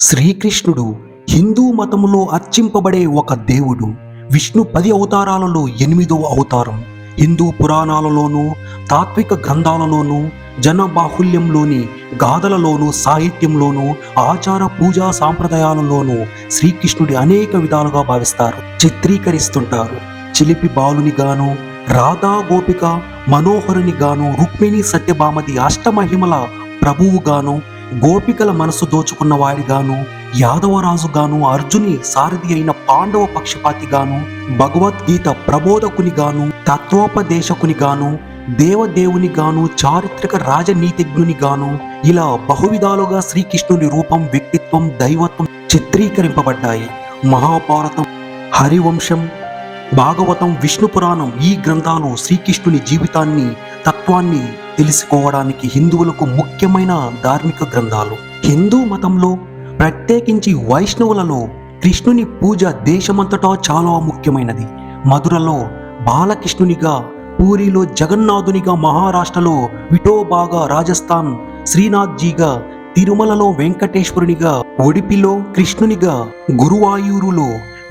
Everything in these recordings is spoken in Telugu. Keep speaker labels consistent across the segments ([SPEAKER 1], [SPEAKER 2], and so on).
[SPEAKER 1] శ్రీకృష్ణుడు హిందూ మతములో అర్చింపబడే ఒక దేవుడు. విష్ణు పది అవతారాలలో ఎనిమిదవ అవతారం. హిందూ పురాణాలలోనూ తాత్విక గ్రంథాలలోనూ జనబాహుల్యంలోని గాథలలోనూ సాహిత్యంలోనూ ఆచార పూజా సాంప్రదాయాలలోనూ శ్రీకృష్ణుడి అనేక విధాలుగా భావిస్తారు. చిత్రీకరిస్తుంటారు. చిలిపి బాలునిగాను రాధా గోపిక మనోహరుని గాను రుక్మిణి సత్యభామది అష్టమహిమల ప్రభువుగాను గోపికల మనసు దోచుకున్నవాడిగాను యాదవరాజుగాను అర్జుని సారథి అయిన పాండవ పక్షపాతిగాను భగవద్గీత ప్రబోధకునిగాను తత్వోపదేశకునిగాను దేవదేవునిగాను చారిత్రక రాజనీతిజ్ఞునిగాను ఇలా బహువిధాలుగా శ్రీకృష్ణుని రూపం వ్యక్తిత్వం దైవత్వం చిత్రీకరింపబడ్డాయి. మహాభారతం హరివంశం భాగవతం విష్ణు పురాణం ఈ గ్రంథాలు శ్రీకృష్ణుని జీవితాన్ని తత్వాన్ని తెలుసుకోవడానికి హిందువులకు ముఖ్యమైన ధార్మిక గ్రంథాలు. హిందూ మతంలో ప్రత్యేకించి వైష్ణవులలో కృష్ణుని పూజ దేశమంతటా చాలా ముఖ్యమైనది. మధురలో బాలకృష్ణునిగా పూరిలో జగన్నాథునిగా మహారాష్ట్రలో విఠోబాగా రాజస్థాన్ శ్రీనాథ్జీగా తిరుమలలో వెంకటేశ్వరునిగా ఒడిపిలో కృష్ణునిగా గురువాయూరులో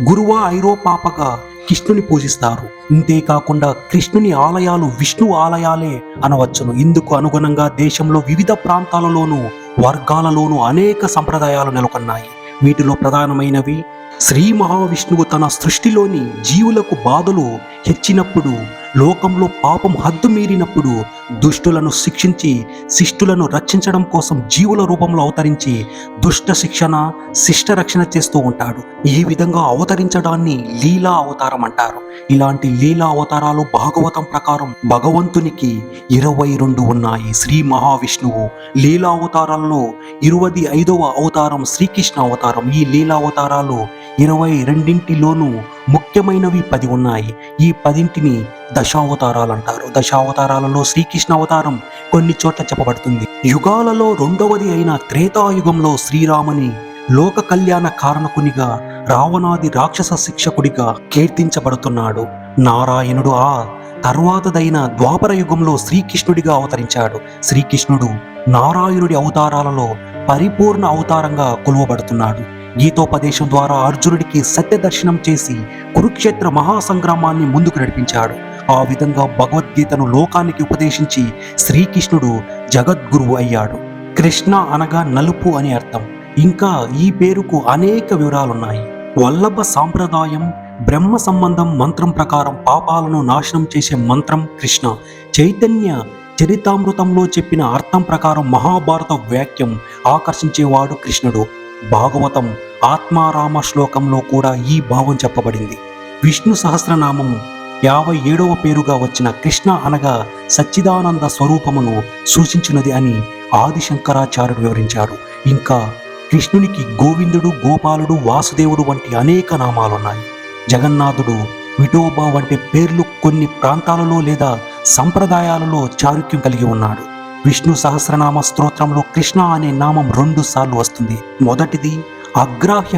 [SPEAKER 1] గురువా ఐరోపాపగా కృష్ణుని పూజిస్తారు. ఇంతేకాకుండా కృష్ణుని ఆలయాలు విష్ణు ఆలయాలే అనవచ్చును. ఇందుకు అనుగుణంగా దేశంలో వివిధ ప్రాంతాలలోనూ వర్గాలలోనూ అనేక సంప్రదాయాలు నెలకొన్నాయి. వీటిలో ప్రధానమైనవి శ్రీ మహావిష్ణువు తన సృష్టిలోని జీవులకు బాధలు హెచ్చినప్పుడు లోకంలో పాపం హద్దు మీరినప్పుడు దుష్టులను శిక్షించి శిష్టులను రక్షించడం కోసం జీవుల రూపంలో అవతరించి దుష్ట శిక్షణ శిష్ట రక్షణ చేస్తూ ఉంటాడు. ఈ విధంగా అవతరించడాన్ని లీలా అవతారం అంటారు. ఇలాంటి లీలా అవతారాలు భాగవతం ప్రకారం భగవంతునికి ఇరవై రెండు ఉన్నాయి. శ్రీ మహావిష్ణువు లీలా అవతారాల్లో ఇరవది ఐదవ అవతారం శ్రీకృష్ణ అవతారం. ఈ లీలా అవతారాలు ఇరవై రెండింటిలోనూ ముఖ్యమైనవి పది ఉన్నాయి. ఈ పదింటిని దశావతారాలు అంటారు దశావతారాలలో శ్రీకృష్ణ అవతారం కొన్ని చోట్ల చెప్పబడుతుంది. యుగాలలో రెండవది అయిన త్రేతాయుగంలో శ్రీరాముని లోక కళ్యాణ కారణకునిగా రావణాది రాక్షస శిక్షకుడిగా కీర్తించబడుతున్నాడు. నారాయణుడు ఆ తర్వాతదైన ద్వాపర యుగంలో శ్రీకృష్ణుడిగా అవతరించాడు. శ్రీకృష్ణుడు నారాయణుడి అవతారాలలో పరిపూర్ణ అవతారంగా కొలువబడుతున్నాడు. గీతోపదేశం ద్వారా అర్జునుడికి సత్య దర్శనం చేసి కురుక్షేత్ర మహాసంగ్రామాన్ని ముందుకు నడిపించాడు. ఆ విధంగా భగవద్గీతను లోకానికి ఉపదేశించి శ్రీకృష్ణుడు జగద్గురువు అయ్యాడు. కృష్ణ అనగా నలుపు అని అర్థం. ఇంకా ఈ పేరుకు అనేక వివరాలున్నాయి. వల్లభ సాంప్రదాయం బ్రహ్మ సంబంధం మంత్రం ప్రకారం పాపాలను నాశనం చేసే మంత్రం కృష్ణ. చైతన్య చరితామృతంలో చెప్పిన అర్థం ప్రకారం మహాభారత వాక్యం ఆకర్షించేవాడు కృష్ణుడు. భాగవతం ఆత్మారామ శ్లోకంలో కూడా ఈ భావం చెప్పబడింది. విష్ణు సహస్రనామము యాభై ఏడవ పేరుగా వచ్చిన కృష్ణ అనగా సచ్చిదానంద స్వరూపమును సూచించినది అని ఆదిశంకరాచార్యుడు వివరించాడు. ఇంకా కృష్ణునికి గోవిందుడు గోపాలుడు వాసుదేవుడు వంటి అనేక నామాలున్నాయి. జగన్నాథుడు విఠోబా వంటి పేర్లు కొన్ని ప్రాంతాలలో లేదా సంప్రదాయాలలో చారుక్యం కలిగి ఉన్నాడు. విష్ణు సహస్రనామ స్తోత్రంలో కృష్ణ అనే నామం రెండు సార్లు వస్తుంది. మొదటిది అగ్రాహ్య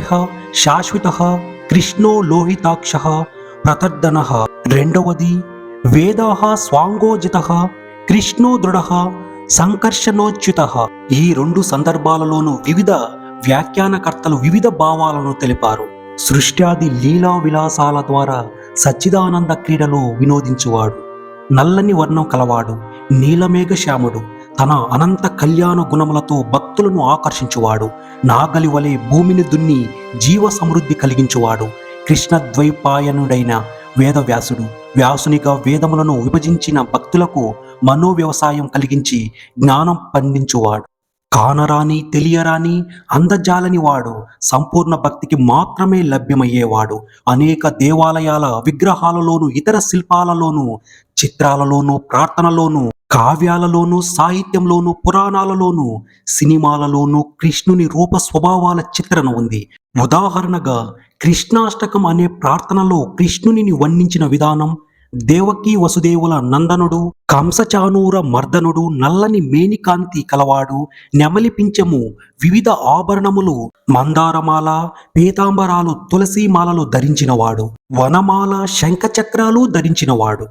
[SPEAKER 1] శాశ్వత కృష్ణో లోహితాక్ష ప్రతర్దన. రెండవది వేదా స్వాంగోజిత కృష్ణో దృఢ సంకర్షణోచ్యుత. ఈ రెండు సందర్భాలలోనూ వివిధ వ్యాఖ్యానకర్తలు వివిధ భావాలను తెలిపారు. సృష్ట్యాది లీలా విలాసాల ద్వారా సచ్చిదానంద క్రీడలో వినోదించువాడు. నల్లని వర్ణం కలవాడు నీలమేఘ శ్యాముడు తన అనంత కళ్యాణ గుణములతో భక్తులను ఆకర్షించువాడు. నాగలి వలె భూమిని దున్ని జీవ సమృద్ధి కలిగించువాడు. కృష్ణద్వైపాయనుడైన వేదవ్యాసుడు వ్యాసునిగా వేదములను విభజించిన భక్తులకు మనోవ్యవసాయం కలిగించి జ్ఞానం పండించువాడు. కానరాని తెలియరాని అందజాలని వాడు సంపూర్ణ భక్తికి మాత్రమే లభ్యమయ్యేవాడు. అనేక దేవాలయాల విగ్రహాలలోను ఇతర శిల్పాలలోను చిత్రాలలోను ప్రార్థనలోను కావ్యాలలోను సాహిత్యంలోనూ పురాణాలలోనూ సినిమాలలోనూ కృష్ణుని రూప స్వభావాల చిత్రణ ఉంది. ఉదాహరణగా కృష్ణాష్టకం అనే ప్రార్థనలో కృష్ణునిని వర్ణించిన విధానం దేవకీ వసుదేవుల నందనుడు కంసచానూర మర్దనుడు నల్లని మేనికాంతి కలవాడు నెమలి పింఛము వివిధ ఆభరణములు మందారమాల పీతాంబరాలు తులసీమాలలు ధరించినవాడు వనమాల శంఖచక్రాలు ధరించినవాడు.